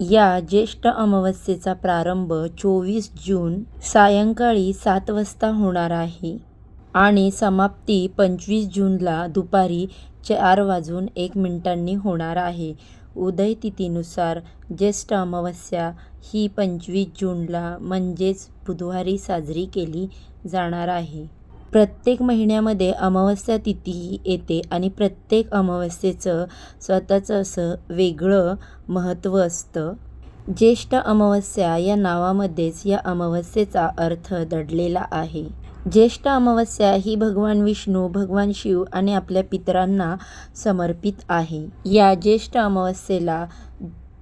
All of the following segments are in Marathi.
या ज्येष्ठ अमावस्येचा प्रारंभ चोवीस जून सायंकाळी सात वाजता होणार आहे आणि समाप्ती पंचवीस जूनला दुपारी चार वाजून एक मिनिटांनी होणार आहे. उदय तिथीनुसार ज्येष्ठ अमावस्या ही पंचवीस जूनला म्हणजेच बुधवारी साजरी केली जाणार आहे. प्रत्येक महिन्यामध्ये अमावस्या तिथी येते आणि प्रत्येक अमावस्येचं स्वतःचं असं वेगळं महत्त्व असतं. ज्येष्ठ अमावस्या या नावामध्येच या अमावस्येचा अर्थ दडलेला आहे. ज्येष्ठ अमावस्या ही भगवान विष्णू भगवान शिव आणि आपल्या पितरांना समर्पित आहे. या ज्येष्ठ अमावस्येला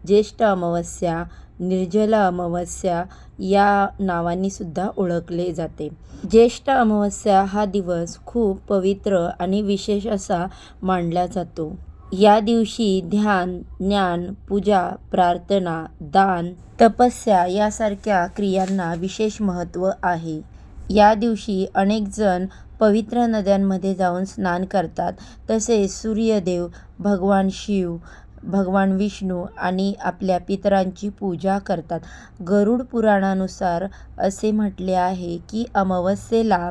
ज्येष्ठ अमावस्या निर्जला अमावस्या या नावांनी सुद्धा ओळखले जाते. ज्येष्ठ अमावस्या हा दिवस खूप पवित्र आणि विशेष असा मानला जातो. या दिवशी ध्यान ज्ञान पूजा प्रार्थना दान तपस्या यासारख्या क्रियांना विशेष महत्त्व आहे. या दिवशी अनेक जण पवित्र नद्यांमध्ये जाऊन स्नान करतात. तसेच सूर्यदेव भगवान शिव भगवान विष्णू आणि आपल्या पितरांची पूजा करतात. गरुड पुराणानुसार असे म्हटले आहे की अमावस्येला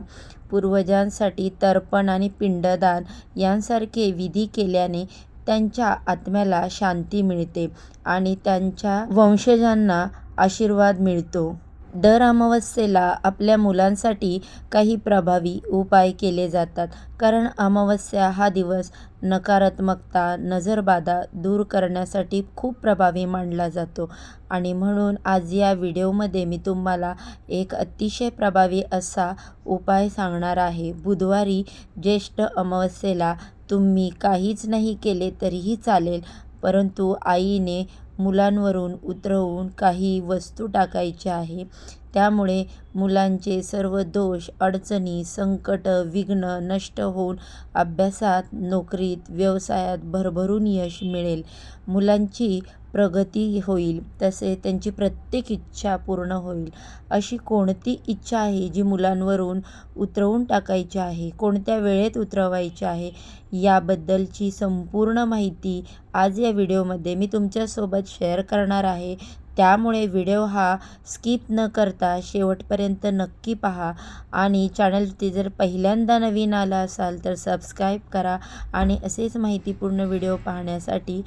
पूर्वजांसाठी तर्पण आणि पिंडदान यांसारखे विधी केल्याने त्यांच्या आत्म्याला शांती मिळते आणि त्यांच्या वंशजांना आशीर्वाद मिळतो. दर अमावस्येला आपल्या मुलांसाठी काही प्रभावी उपाय केले जातात. कारण अमावस्या हा दिवस नकारात्मकता नजरबाधा दूर करण्यासाठी खूप प्रभावी मानला जातो. आणि म्हणून आज या व्हिडिओमध्ये मी तुम्हाला एक अतिशय प्रभावी असा उपाय सांगणार आहे. बुधवारी ज्येष्ठ अमावस्येला तुम्ही काहीच नाही केले तरीही चालेल परंतु आईने मुलांवरून उतरवून काही वस्तू टाकायच्या आहे. त्यामुळे मुलांचे सर्व दोष अडचणी संकट विघ्न नष्ट होऊन अभ्यासात नोकरीत व्यवसायात भरभरून यश मिळेल. मुलांची प्रगती होईल तसे त्यांची प्रत्येक इच्छा पूर्ण होईल. अशी कोणती इच्छा आहे जी मुलांवरून उतरवून टाकायची आहे? कोणत्या वेळेत उतरवायची आहे? याबद्दलची संपूर्ण माहिती आज या व्हिडिओमध्ये मी तुमच्यासोबत शेअर करणार आहे. त्यामुळे व्हिडिओ हा स्किप न करता शेवटपर्यंत नक्की पहा. आणि चॅनलवरती जर पहिल्यांदा नवीन आला असाल तर सबस्क्राईब करा आणि असेच माहितीपूर्ण व्हिडिओ पाहण्यासाठी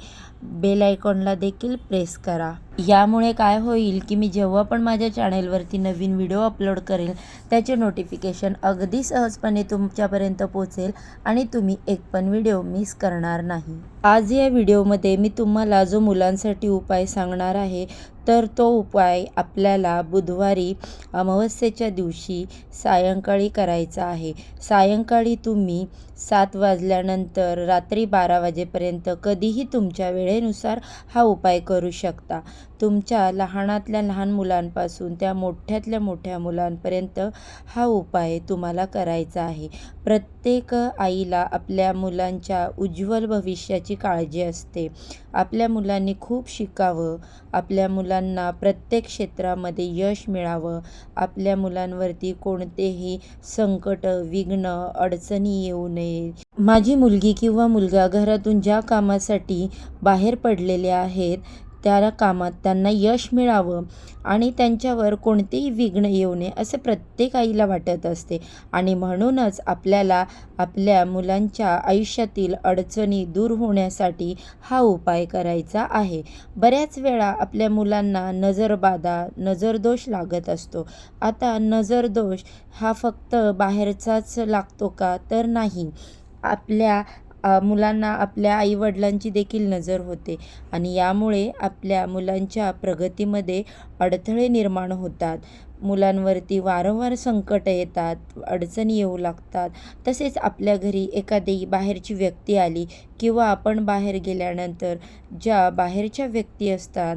बेल आयकॉनला देखील प्रेस करा. यामुळे काय होईल की मी जेव्हा पण माझ्या चॅनेलवरती नवीन व्हिडिओ अपलोड करेल त्याचे नोटिफिकेशन अगदी सहजपणे तुमच्यापर्यंत पोचेल आणि तुम्ही एक पण व्हिडिओ मिस करणार नाही. आज या व्हिडिओमध्ये मी तुम्हाला जो मुलांसाठी उपाय सांगणार आहे तर तो उपाय आपल्याला बुधवारी अमावस्येच्या दिवशी सायंकाळी करायचा आहे. सायंकाळी तुम्ही सात वाजल्यानंतर रात्री बारा वाजेपर्यंत कधीही तुमच्या वेळेनुसार हा उपाय करू शकता. तुमच्या लहानातल्या लहान मुलांपासून त्या मोठ्यातल्या मोठ्या मुलांपर्यंत हा उपाय तुम्हाला करायचा आहे. प्रत्येक आईला आपल्या मुलांच्या उज्ज्वल भविष्याची काळजी असते. आपल्या मुलांनी खूप शिकावं. आपल्या मुलांना प्रत्येक क्षेत्रामध्ये यश मिळावं. आपल्या मुलांवरती कोणतेही संकट विघ्न अडचणी येऊ नये. माझी मुलगी किंवा मुलगा घरातून ज्या कामासाठी बाहेर पडलेले आहेत त्या कामात त्यांना यश मिळावं आणि त्यांच्यावर कोणतेही विघ्न येऊ नये असे प्रत्येक आईला वाटत असते. आणि म्हणूनच आपल्याला आपल्या मुलांच्या आयुष्यातील अडचणी दूर होण्यासाठी हा उपाय करायचा आहे. बऱ्याच वेळा आपल्या मुलांना नजरबाधा नजरदोष लागत असतो. आता नजरदोष हा फक्त बाहेरचाच लागतो का? तर नाही. आपल्या मुलांना आपल्या आईवडिलांची देखील नजर होते आणि यामुळे आपल्या मुलांच्या प्रगतीमध्ये अडथळे निर्माण होतात. मुलांवरती वारंवार संकट येतात अडचणी येऊ लागतात. तसेच आपल्या घरी एखादी बाहेरची व्यक्ती आली किंवा आपण बाहेर गेल्यानंतर ज्या बाहेरच्या व्यक्ती असतात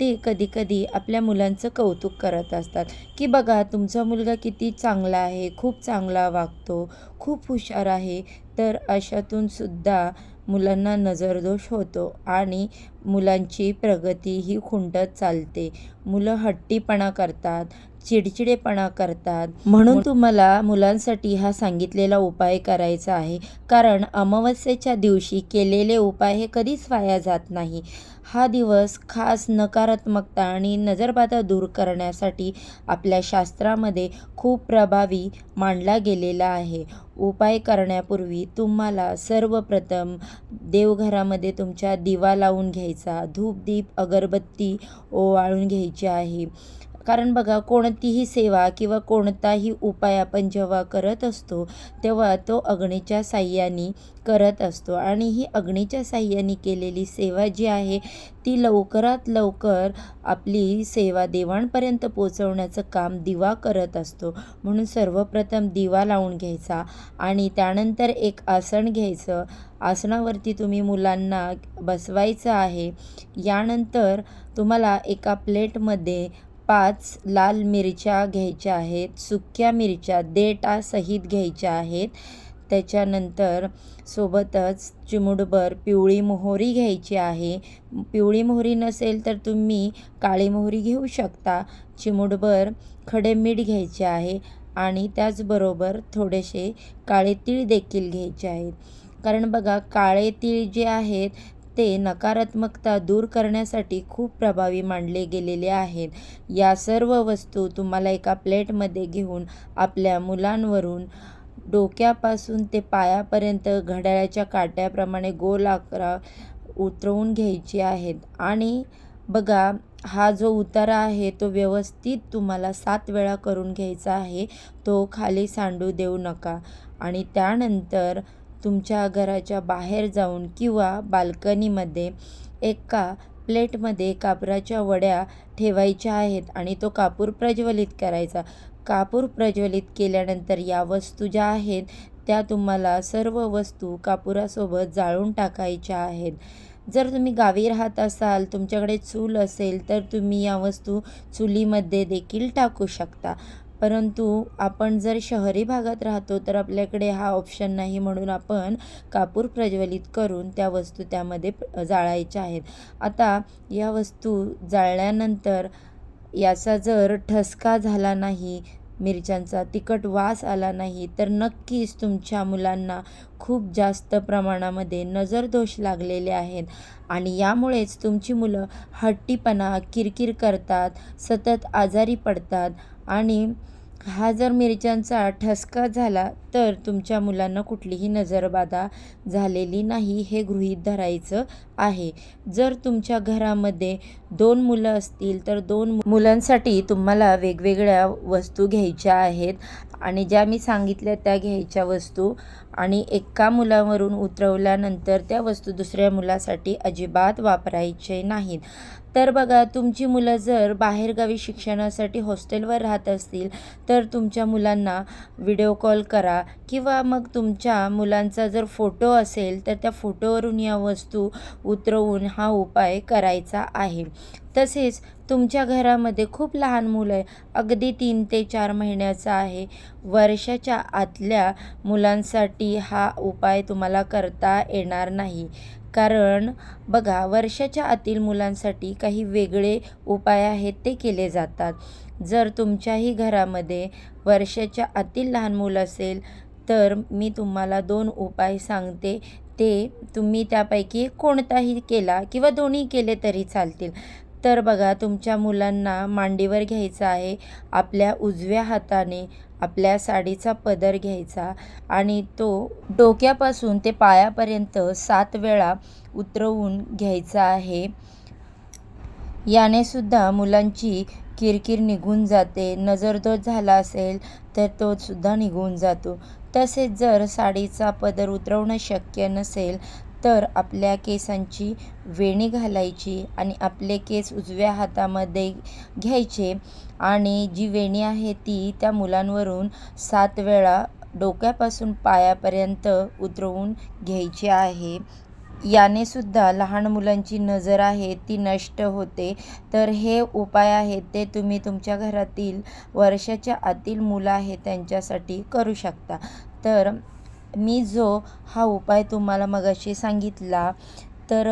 ते कधीकधी आपल्या मुलांचं कौतुक करत असतात. की बघा तुमचा मुलगा किती चांगला आहे खूप चांगला वागतो खूप हुशार आहे तर अशातून सुद्धा मुलांना नजरदोष होतो आणि मुलांची प्रगती ही खुंटत चालते. मुलं हट्टीपणा करतात चिडचिडेपणा करतात. म्हणून तुम्हाला मुलांसाठी हा सांगितलेला उपाय करायचा आहे. कारण अमावस्येच्या दिवशी केलेले उपाय हे कधीच वाया जात नाही. हा दिवस खास नकारात्मकता आणि नजरबाधा दूर करण्यासाठी आपल्या शास्त्रामध्ये खूप प्रभावी मांडला गेलेला आहे. उपाय करण्यापूर्वी तुम्हाला सर्वप्रथम देवघरामध्ये तुमच्या दिवा लावून घ्यायचा. धूपदीप अगरबत्ती ओवाळून घ्यायची आहे. कारण बघा कोणतीही सेवा किंवा कोणताही उपाय आपण जेव्हा करत असतो तेव्हा तो अग्नीच्या साह्याने करत असतो. आणि ही अग्नीच्या साह्याने केलेली सेवा जी आहे ती लवकरात लवकर आपली सेवा देवांपर्यंत पोचवण्याचं काम दिवा करत असतो. म्हणून सर्वप्रथम दिवा लावून घ्यायचा आणि त्यानंतर एक आसन घ्यायचं. आसनावरती तुम्ही मुलांना बसवायचं आहे. यानंतर तुम्हाला एका प्लेटमध्ये पाच लाल मिरच्या घ्यायच्या आहेत सुक्या मिरच्या देटासहित घ्यायच्या आहेत. त्याच्यानंतर सोबतच चिमुटभर पिवळी मोहरी घ्यायची आहे. पिवळी मोहरी नसेल तर तुम्ही काळी मोहरी घेऊ शकता. चिमुटभर खडे मीठ घ्यायचे आहे आणि त्याचबरोबर थोडेसे काळे तीळ देखील घ्यायचे आहेत. कारण बघा काळे तीळ जे आहेत ते नकारात्मकता दूर करण्यासाठी खूप प्रभावी मानले गेलेले आहेत. या सर्व वस्तू तुम्हाला एका प्लेटमध्ये घेऊन आपल्या मुलांवरून डोक्यापासून ते पायापर्यंत घड्याळाच्या काट्याप्रमाणे गोल आकारा उतरवून घ्यायची आहेत. आणि बघा हा जो उतारा आहे तो व्यवस्थित तुम्हाला सात वेळा करून घ्यायचा आहे. तो खाली सांडू देऊ नका. आणि त्यानंतर तुमच्या घराच्या बाहेर जाऊन किंवा बाल्कनीमध्ये एका प्लेटमध्ये कापराच्या वड्या ठेवायच्या आहेत आणि तो कापूर प्रज्वलित करायचा. कापूर प्रज्वलित केल्यानंतर या वस्तू ज्या आहेत त्या तुम्हाला सर्व वस्तू कापुरासोबत जाळून टाकायच्या आहेत. जर तुम्ही गावी राहत असाल तुमच्याकडे चूल असेल तर तुम्ही या वस्तू चुलीमध्ये देखील टाकू शकता. परंतु आपण जर शहरी भागात राहतो तर आपल्याकडे हा ऑप्शन नाही म्हणून आपण कापूर प्रज्वलित करून त्या वस्तू त्यामध्ये जाळायच्या आहेत. आता या वस्तू जाळल्यानंतर याचा जर ठसका झाला नाही मिरच्यांचा तिखट वास आला नाही तर नक्कीच तुमच्या मुलांना खूप जास्त प्रमाणामध्ये नजरदोष लागलेले आहेत. आणि यामुळेच तुमची मुलं हट्टीपणा किरकिर करतात सतत आजारी पडतात आणि हा जर मिरच्यांचा ठसका झाला तर तुमच्या मुलांना कुठलीही नजरबाधा झालेली नाही हे गृहीत धरायचं आहे. जर तुमच्या घरामध्ये दोन मुलं असतील तर दोन मुलांसाठी तुम्हाला वेगवेगळ्या वस्तू घ्यायच्या आहेत आणि ज्या मी सांगितल्या त्या घ्यायच्या वस्तू आणि एका मुलावरून उतरवल्यानंतर त्या वस्तू दुसऱ्या मुलासाठी अजिबात वापरायचे नाहीत. तर बघा तुमची मुलं जर बाहेरगावी शिक्षणासाठी हॉस्टेलवर राहत असतील तर तुमच्या मुलांना व्हिडिओ कॉल करा किंवा मग तुमच्या मुलांचा जर फोटो असेल तर त्या फोटोवरून या वस्तू उतरवून हा उपाय करायचा आहे. तसेच तुमच्या घरामध्ये खूप लहान मुलं आहे. अगदी तीन ते चार महिन्याचा आहे. वर्षाच्या आतल्या मुलांसाठी हा उपाय तुम्हाला करता येणार नाही. कारण बघा वर्षाच्या आतील मुलांसाठी काही वेगळे उपाय आहेत ते केले जातात. जर तुमच्याही घरामध्ये वर्षाच्या आतील लहान मुलं असेल तर मी तुम्हाला दोन उपाय सांगते. ते तुम्ही त्यापैकी कोणताही केला किंवा दोन्ही केले तरी चालतील. तर बघा तुमच्या मुलांना मांडीवर घ्यायचं आहे आपल्या उजव्या हाताने आपल्या साडीचा पदर घ्यायचा आणि तो डोक्यापासून ते पायापर्यंत सात वेळा उतरवून घ्यायचा आहे. याने सुद्धा मुलांची किरकिर निघून जाते. नजरदोष झाला असेल तर तो सुद्धा निघून जातो. तसेच जर साडीचा पदर उतरवणं शक्य नसेल तर आपल्या केसांची वेणी घालायची आणि आपले केस उजव्या हातामध्ये घ्यायचे. आणि जी वेणी आहे ती त्या मुलांवरून सात वेळा डोक्यापासून पायापर्यंत उतरवून घ्यायची आहे. याने सुद्धा लहान मुलांची नजर आहे ती नष्ट होते. तर हे उपाय आहेत ते तुम्ही तुमच्या घरातील वर्षाच्या आतील मुलं आहेत त्यांच्यासाठी करू शकता. तर मी जो हा उपाय तुम्हाला मगाशी सांगितला तर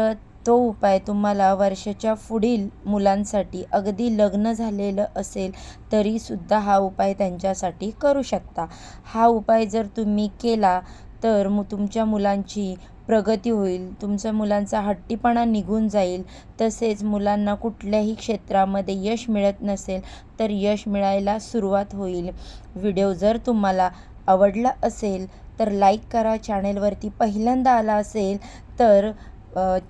तो उपाय तुम्हाला वर्षाच्या पुढील मुलांसाठी अगदी लग्न झालेलं असेल तरीसुद्धा हा उपाय त्यांच्यासाठी करू शकता. हा उपाय जर तुम्ही केला तर मग तुमच्या मुलांची प्रगती होईल तुमच्या मुलांचा हट्टीपणा निघून जाईल. तसेच मुलांना कुठल्याही क्षेत्रामध्ये यश मिळत नसेल तर यश मिळायला सुरुवात होईल. व्हिडिओ जर तुम्हाला आवडला असेल तर लाईक करा चॅनेलवरती पहिल्यांदा आला असेल तर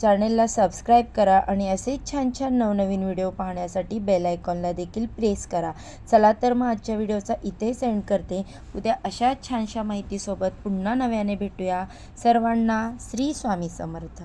चॅनेलला सबस्क्राईब करा आणि असेच छान छान नवनवीन व्हिडिओ पाहण्यासाठी बेल आयकॉनला देखील प्रेस करा. चला तर मग आजच्या व्हिडिओचा इथे सेंड करते. उद्या अशाच छानशा माहितीसोबत पुन्हा नव्याने भेटूया. सर्वांना श्री स्वामी समर्थ.